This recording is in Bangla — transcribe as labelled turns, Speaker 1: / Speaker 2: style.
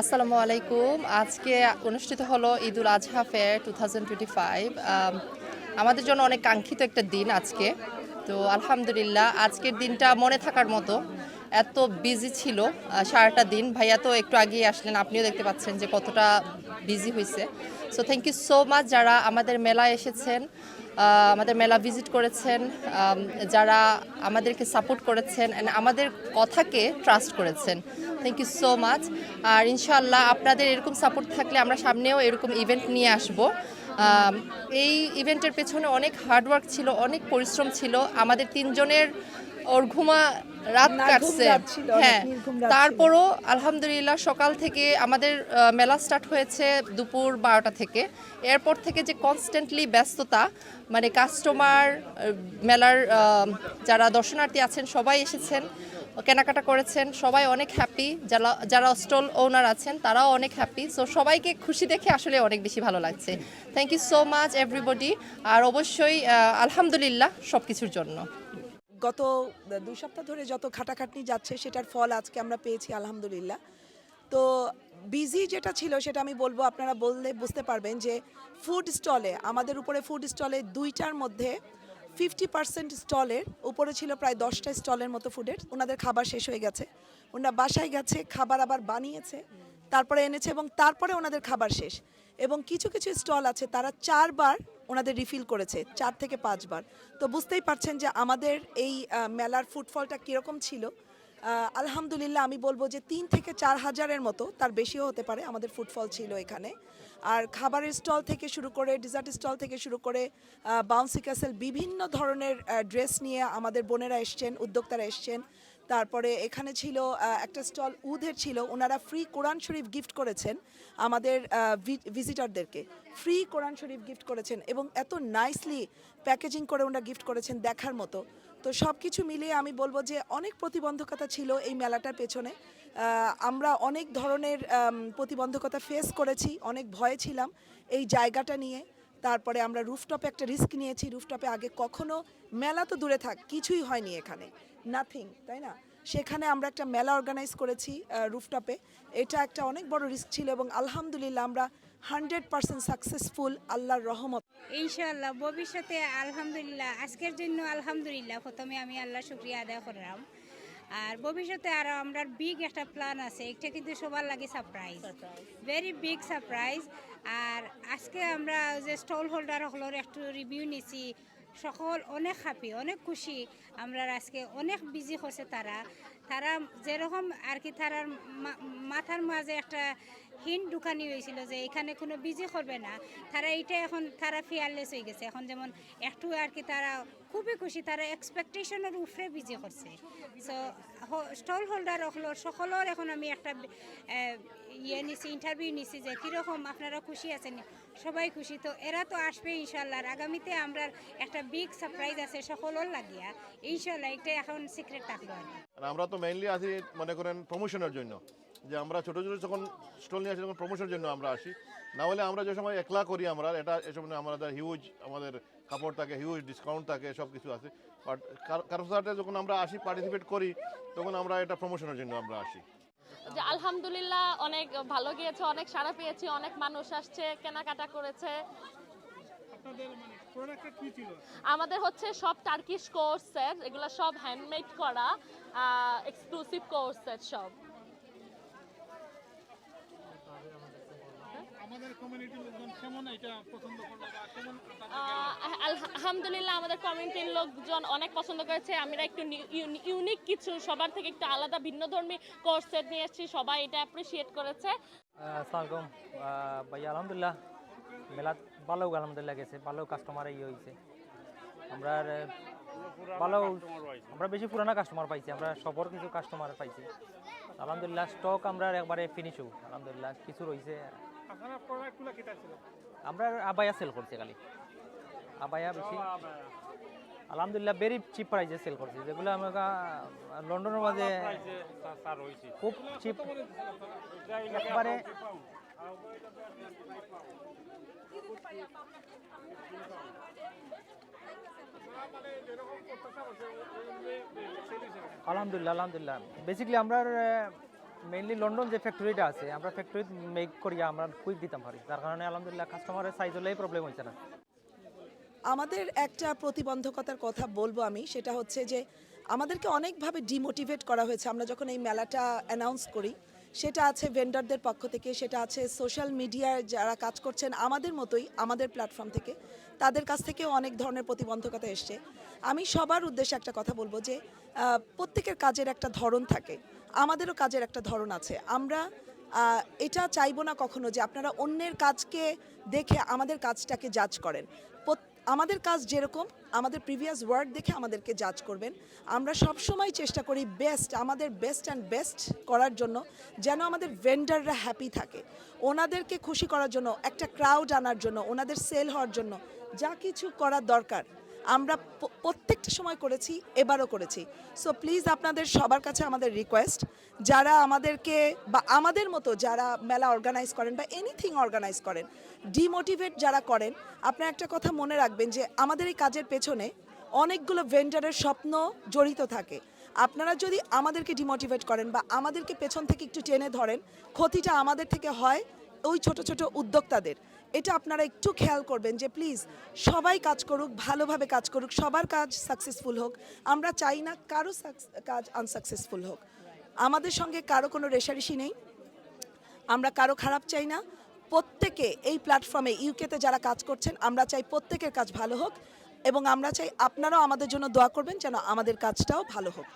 Speaker 1: আসসালামু আলাইকুম। আজকে অনুষ্ঠিত হলো ঈদুল আজহা ফেয়ার টু আমাদের জন্য অনেক কাঙ্ক্ষিত একটা দিন আজকে। তো আলহামদুলিল্লাহ, আজকের দিনটা মনে থাকার মতো। এত বিজি ছিল সারাটা দিন। ভাইয়া তো একটু আগেই আসলেন, আপনিও দেখতে পাচ্ছেন যে কতটা বিজি হয়েছে so thank you so much যারা আমাদের মেলায় এসেছেন। আমাদের মেলা ভিজিট করেছেন যারা আমাদেরকে সাপোর্ট করেছেন অ্যান্ড আমাদের কথাকে ট্রাস্ট করেছেন। থ্যাংক ইউ সো মাচ আর ইনশাল্লাহ আপনাদের এরকম সাপোর্ট থাকলে আমরা সামনেও এরকম ইভেন্ট নিয়ে আসব। এই ইভেন্টের পেছনে অনেক হার্ডওয়ার্ক ছিল, অনেক পরিশ্রম ছিল। আমাদের তিনজনের ওর ঘুমা রাত কাটছে। হ্যাঁ। তারপরও আলহামদুলিল্লাহ সকাল থেকে আমাদের মেলা স্টার্ট হয়েছে দুপুর বারোটা থেকে। এরপর থেকে যে কনস্ট্যান্টলি ব্যস্ততা মানে কাস্টমার মেলার যারা দর্শনার্থী আছেন সবাই এসেছেন কেনাকাটা করেছেন সবাই অনেক হ্যাপি যারা যারা স্টল ওনার আছেন তারাও অনেক হ্যাপি সো সবাইকে খুশি দেখে আসলে অনেক বেশি ভালো লাগছে। Thank you so much everybody আর অবশ্যই আলহামদুলিল্লাহ সব কিছুর জন্য।
Speaker 2: গত দুই সপ্তাহ ধরে যত খাটাখাটনি যাচ্ছে, সেটার ফল আজকে আমরা পেয়েছি, আলহামদুলিল্লাহ। তো বিজি যেটা ছিল, সেটা আমি বলব, আপনারা বললে বুঝতে পারবেন যে ফুড স্টলে আমাদের উপরে ফুড স্টলে দুইটার মধ্যে ফিফটি পার্সেন্ট স্টলের উপরে ছিল প্রায় দশটা স্টলের মতো ফুডের ওনাদের খাবার শেষ হয়ে গেছে। ওনারা বাসায় গেছে, খাবার আবার বানিয়েছে, তারপরে এনেছে এবং তারপরে ওনাদের খাবার শেষ। এবং কিছু কিছু স্টল আছে, তারা চারবার ওনাদের রিফিল করেছে, চার থেকে পাঁচবার। তো বুঝতেই পারছেন যে আমাদের এই মেলার ফুটফলটা কীরকম ছিল। আলহামদুলিল্লাহ আমি বলব যে তিন থেকে চার হাজারের মতো, তার বেশিও হতে পারে আমাদের ফুটফল ছিল এখানে। আর খাবারের স্টল থেকে শুরু করে ডিজার্ট স্টল থেকে শুরু করে বাউন্সি ক্যাসেল বিভিন্ন ধরনের ড্রেস নিয়ে আমাদের বোনেরা এসছেন, উদ্যোক্তারা এসছেন। তারপরে এখানে ছিল একটা স্টল উদের ছিল, ওনারা ফ্রি কোরআন শরীফ গিফট করেছেন আমাদের ভিজিটারদেরকে ফ্রি কোরআন শরীফ গিফট করেছেন এবং এত নাইসলি প্যাকেজিং করে ওনারা গিফট করেছেন দেখার মতো। তো সব কিছু মিলিয়ে আমি বলব যে অনেক প্রতিবন্ধকতা ছিল এই মেলাটার পেছনে। আমরা অনেক ধরনের প্রতিবন্ধকতা ফেস করেছি, অনেক ভয়ে ছিলাম এই জায়গাটা নিয়ে। তারপরে আমরা রুফটপে একটা রিস্ক নিয়েছি রুফটপে আগে কখনো মেলা তো দূরে থাক, কিছুই হয়নি এখানে। নাথিং তাই না? সেখানে আমরা একটা মেলা অর্গানাইজ করেছি রুফটপে এটা একটা অনেক বড় রিস্ক ছিল এবং আলহামদুলিল্লাহ আমরা হান্ড্রেড পার্সেন্ট সাকসেসফুল আল্লাহর রহমত।
Speaker 3: ইনশাআল্লাহ, ভবিষ্যতে আলহামদুলিল্লাহ, আজকের জন্য আলহামদুলিল্লাহ, প্রথমে আমি আল্লাহ শুক্রিয়া আদায় করলাম। আর ভবিষ্যতে আরও আমরা বিগ একটা প্ল্যান আছে, এটা কিন্তু সবার লাগে সারপ্রাইজ ভেরি বিগ সারপ্রাইজ আর আজকে আমরা যে স্টল হোল্ডার হলোর একটু রিভিউ নিছি সকল অনেক হ্যাপি অনেক খুশি। আমরা আজকে অনেক বিজি হচ্ছে তারা। তারা যেরকম আর কি তারার মা- মাথার মাঝে একটা হিন্ট ঢুকানি হয়েছিল যে এখানে কোনো বিজি করবে না। তারা এইটা এখন, তারা ফিয়ারলেস হয়ে গেছে। এখন যেমন একটু আর কি তারা খুবই খুশি, তারা এক্সপেকটেশনের উপরে বিজি করছে। সো স্টল হোল্ডার হলো, সকলের এখন আমি একটা ইয়ে নিছি ইন্টারভিউ নিছি যে কীরকম আপনারা খুশি আছেন? সবাই খুশি। তো এরা তো আসবে ইনশাল্লাহ আগামীতে আমরা একটা বিগ সারপ্রাইজ আছে সকলের লাগিয়া। ইনশাল্লাহ এটা এখন সিক্রেট থাকল আর
Speaker 4: আমরা তো মেইনলি আসি, মনে করেন প্রমোশনের জন্য। যে আমরা ছোটো ছোটো যখন স্টল নিয়ে আসি, তখন প্রমোশনের জন্য আমরা আসি। না হলে আমরা যে সময় একলা করি আমরা, এটা এসব আমাদের হিউজ আমাদের কাপড় থাকে হিউজ ডিসকাউন্ট থাকে সব কিছু আছে বাট কারোর সাথে যখন আমরা আসি পার্টিসিপেট করি, তখন আমরা এটা প্রমোশনের জন্য আমরা আসি।
Speaker 5: যে আলহামদুলিল্লাহ অনেক ভালো গিয়েছে অনেক সাড়া পেয়েছি অনেক মানুষ আসছে কেনাকাটা করেছে।
Speaker 6: মানে
Speaker 5: আমাদের হচ্ছে সব টার্কিশ কোর্সের এগুলো সব হ্যান্ডমেড করা এক্সক্লুসিভ কোর্সের সব।
Speaker 6: আমাদের কমিউনিটির লোকজন কেমন এটা পছন্দ করল বা কেমন তাদের
Speaker 5: আহ, আল- আলহামদুলিল্লাহ আমাদের কমিউনিটির লোকজন অনেক পছন্দ করেছে আমরা একটু কিছু সবার থেকে একটু আলাদা ভিন্ন ধর্মী কোর্স সেট নিয়ে এসেছি সবাই এটা অ্যাপ্রিসিয়েট করেছে।
Speaker 7: আসসালামাইকুম ভাই আলহামদুলিল্লাহ মেলা ভালো আলহামদুলিল্লাহ গেছে ভালো কাস্টমার ইয়ে হয়েছে আমরা আর, ভালো আমরা বেশি পুরানা কাস্টমার পাইছি আমরা সবর কিছু কাস্টমার পাইছি। আলহামদুলিল্লাহ স্টক আমরা একবারে ফিনিশও আলহামদুলিল্লাহ কিছু রয়েছে
Speaker 6: আপনারা প্রোডাক্টগুলো
Speaker 7: আমরা আবায়া সেল করছি খালি। আবায়া বেশি। আলহামদুলিল্লাহ ভেরি চিপ প্রাইসে সেল করছি। যেগুলো আমরা লন্ডনের মাঝে খুব চিপ একবারে আলহামদুলিল্লাহ আলহামদুলিল্লাহ। বেসিক্যালি আমরা মেইনলি লন্ডন যে ফ্যাক্টরিটা আছে আমরা ফ্যাক্টরি মেক করিয়া আমরা কুইক দিতাম পারি যার কারণে আলহামদুলিল্লাহ কাস্টমারের সাইজ হলেই প্রবলেম হয়েছে না।
Speaker 2: আমাদের একটা প্রতিবন্ধকতার কথা বলব আমি, সেটা হচ্ছে যে আমাদেরকে অনেকভাবে ডিমোটিভেট করা হয়েছে। আমরা যখন এই মেলাটা অ্যানাউন্স করি, সেটা আছে ভেন্ডারদের পক্ষ থেকে, সেটা আছে সোশ্যাল মিডিয়ায় যারা কাজ করছেন আমাদের মতোই, আমাদের প্ল্যাটফর্ম থেকে, তাদের কাছ থেকেও অনেক ধরনের প্রতিবন্ধকতা এসছে। আমি সবার উদ্দেশ্যে একটা কথা বলব যে প্রত্যেকের কাজের একটা ধরন থাকে, আমাদেরও কাজের একটা ধরন আছে। আমরা এটা চাইব না কখনো যে আপনারা অন্যের কাজকে দেখে আমাদের কাজটাকে জাজ করেন। আমাদের কাজ যেরকম, আমাদের প্রিভিয়াস ওয়ার্ক দেখে আমাদেরকে জাজ করবেন। আমরা সব সময় চেষ্টা করি বেস্ট আমাদের বেস্ট অ্যান্ড বেস্ট করার জন্য যেন আমাদের ভেন্ডাররা হ্যাপি থাকে। ওনাদেরকে খুশি করার জন্য, একটা ক্রাউড আনার জন্য, ওনাদের সেল হওয়ার জন্য যা কিছু করার দরকার আমরা প্রত্যেকটা সময় করেছি, এবারও করেছি। সো প্লিজ আপনাদের সবার কাছে আমাদের রিকোয়েস্ট যারা আমাদেরকে বা আমাদের মতো যারা মেলা অর্গানাইজ করেন বা এনিথিং অর্গানাইজ করেন ডিমোটিভেট যারা করেন, আপনারা একটা কথা মনে রাখবেন যে আমাদের এই কাজের পেছনে অনেকগুলো ভেন্ডারের স্বপ্ন জড়িত থাকে। আপনারা যদি আমাদেরকে ডিমোটিভেট করেন বা আমাদেরকে পেছন থেকে একটু টেনে ধরেন, ক্ষতিটা আমাদের থেকে হয় ওই ছোট ছোট উদ্যোক্তাদের। এটা আপনারা একটু খেয়াল করবেন যে প্লিজ সবাই কাজ করুক, ভালোভাবে কাজ করুক, সবার কাজ সাকসেসফুল হোক। আমরা চাই না কারও কাজ আনসাকসেসফুল হোক। আমাদের সঙ্গে কারও কোনো রেশারেশি নেই। আমরা কারও খারাপ চাই না। প্রত্যেকে এই প্ল্যাটফর্মে ইউকেতে যারা কাজ করছেন, আমরা চাই প্রত্যেকের কাজ ভালো হোক এবং আমরা চাই আপনারাও আমাদের জন্য দোয়া করবেন যেন আমাদের কাজটাও ভালো হোক।